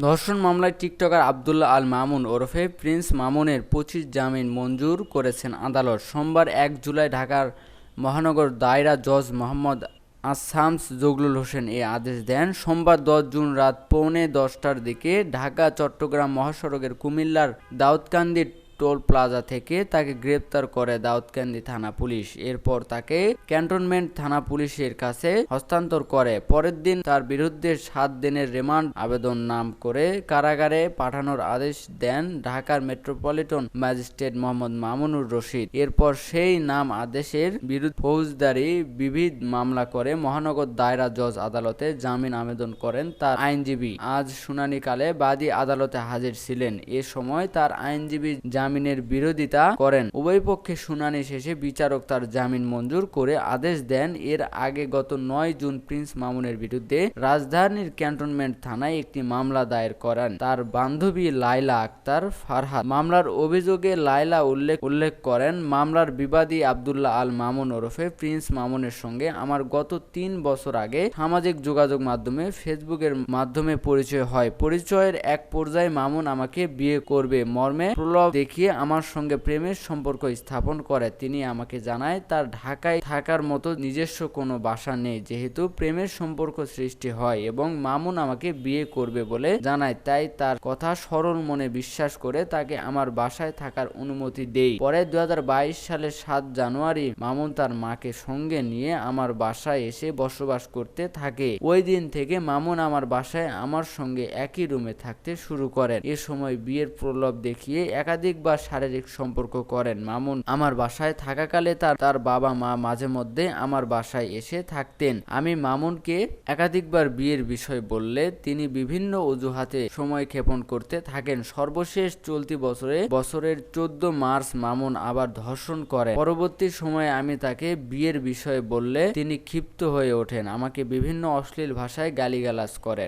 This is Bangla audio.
ধর্ষণ মামলায় টিকটকার আবদুল্লাহ আল মামুন ওরফে প্রিন্স মামুনের পঁচিশ জামিন মঞ্জুর করেছেন আদালত। সোমবার এক জুলাই ঢাকার মহানগর দায়রা জজ মোহাম্মদ আসামস জগলুল হোসেন এ আদেশ দেন। সোমবার দশ জুন রাত পৌনে দশটার দিকে ঢাকা, চট্টগ্রাম মহাসড়কের কুমিল্লার দাউদকান্দি টোল প্লাজা থেকে তাকে গ্রেপ্তার করে দাউদকান্দি থানা পুলিশ। এরপর তাকে ক্যান্টনমেন্ট থানা পুলিশের কাছে হস্তান্তর করে। পরের দিন তার বিরুদ্ধে সাত দিনের রিমান্ড আবেদন নাম করে কারাগারে পাঠানোর আদেশ দেন ঢাকার মেট্রোপলিটন ম্যাজিস্ট্রেট মোহাম্মদ মামুনুর রশিদ। এরপর সেই নাম আদেশের বিরুদ্ধে ফৌজদারি বিবিধ মামলা করে মহানগর দায়রা জজ আদালতে জামিন আবেদন করেন তার আইনজীবী। আজ শুনানিকালে বাদী আদালতে হাজির ছিলেন। এ সময় তার আইনজীবী জামিনের বিরোধিতা করেন। উভয় পক্ষে শুনানি শেষে বিচারক তার জামিন মঞ্জুর করে আদেশ দেন। এর আগে গত নয় জুন প্রিন্স মামুনের বিরুদ্ধে রাজধানীর ক্যান্টনমেন্ট থানায় একটি মামলা দায়ের করেন। তার বান্ধবী লাইলা আক্তার ফারহাদ মামলার অভিযোগে লাইলা উল্লেখ উল্লেখ করেন, মামলার বিবাদী আবদুল্লাহ আল মামুন ওরফে প্রিন্স মামুনের সঙ্গে আমার গত তিন বছর আগে সামাজিক যোগাযোগ মাধ্যমে, ফেসবুকের মাধ্যমে পরিচয় হয়। পরিচয়ের এক পর্যায়ে মামুন আমাকে বিয়ে করবে। মর্মে প্রলোভ দেখিয়ে আমার সঙ্গে প্রেমের সম্পর্ক স্থাপন করে। তিনি আমাকে জানায়, তার ঢাকায় থাকার মতো নিজস্ব কোনো বাসা নেই, যেহেতু প্রেমের সম্পর্ক সৃষ্টি হয় এবং মামুন আমাকে বিয়ে করবে বলে জানায়। তাই তার কথা সরল মনে বিশ্বাস করে তাকে আমার বাসায় থাকার অনুমতি দেই। পরে দু হাজার বাইশ সালের সাত জানুয়ারি, মামুন তার মাকে সঙ্গে নিয়ে আমার বাসায় এসে বসবাস করতে থাকে। ওই দিন থেকে মামুন আমার বাসায় আমার সঙ্গে একই রুমে থাকতে শুরু করেন। এ সময় বিয়ের প্রলোভ দেখিয়ে একাধিকবার শারীরিক সম্পর্ক করেন। মামুন আমার বাসায় থাকাকালে তার তার বাবা মা মাঝে মধ্যে আমার বাসায় এসে থাকতেন। আমি মামুনকে একাধিকবার বিয়ের বিষয় বললে তিনি বিভিন্ন অজুহাতে সময় ক্ষেপণ করতে থাকেন। সর্বশেষ চলতি বছরে, বছরের চোদ্দ মার্চ মামুন আবার ধর্ষণ করেন পরবর্তী সময়ে আমি তাকে বিয়ের বিষয়ে বললে তিনি ক্ষিপ্ত হয়ে ওঠেন। আমাকে বিভিন্ন অশ্লীল ভাষায় গালিগালাজ করেন।